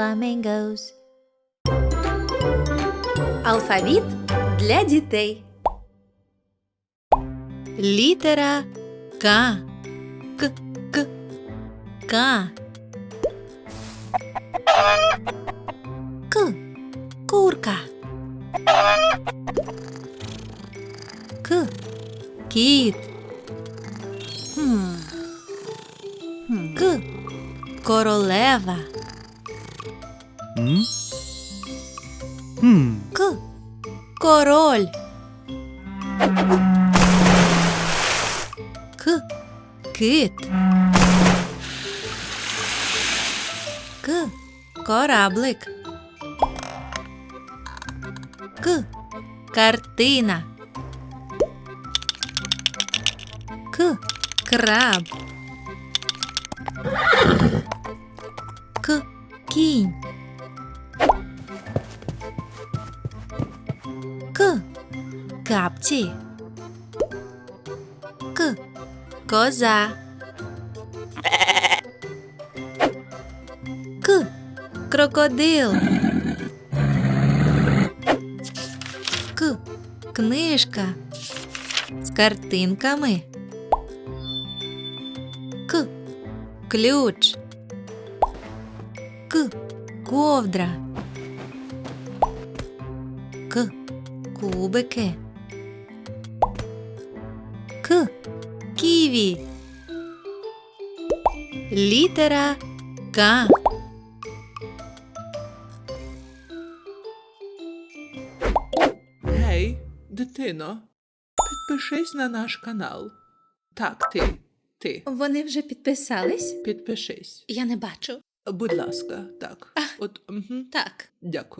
flamingos. Алфавіт для дітей. Літера К. К. К. К. К. Курка. К. Кіт. К. Королева. Хм. К. Король. К. Кит. К. Кораблик. К. Картина. К. Краб. К. Кінь. К. Капці. К. Коза. К. Крокодил. К. Книжка з картинками. К. Ключ. К. Ковдра. К. Кубики. К. Ківі. Літера К. Гей, дитино, підпишись на наш канал. Так, ти, ти, Вони вже підписались? підпишись. Я не бачу. Будь ласка, так. От, угу. Так. Дякую.